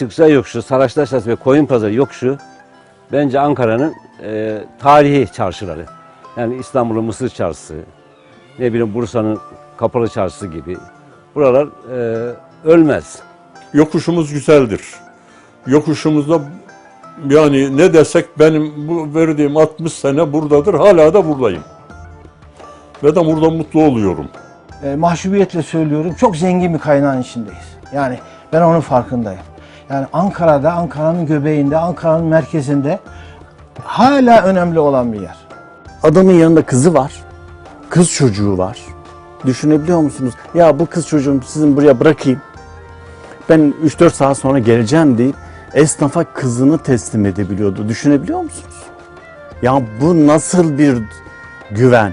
Çıksa yokuşu, Saraçtaş Çarşısı ve Koyun Pazarı yokuşu bence Ankara'nın e, tarihi çarşıları. Yani İstanbul'un Mısır Çarşısı, ne bileyim Bursa'nın Kapalı Çarşısı gibi. Buralar e, ölmez. Yokuşumuz güzeldir. Yokuşumuzda yani ne desek benim bu verdiğim 60 sene buradadır. Hala da buradayım. Ve de burada mutlu oluyorum. e, mahcubiyetle söylüyorum çok zengin bir kaynağın içindeyiz. Yani ben onun farkındayım. Yani Ankara'da, Ankara'nın göbeğinde, Ankara'nın merkezinde hala önemli olan bir yer. Adamın yanında kızı var. Kız çocuğu var. Düşünebiliyor musunuz? Ya bu kız çocuğum sizin buraya bırakayım. Ben 3-4 saat sonra geleceğim deyip esnafa kızını teslim edebiliyordu. Düşünebiliyor musunuz? Ya bu nasıl bir güven?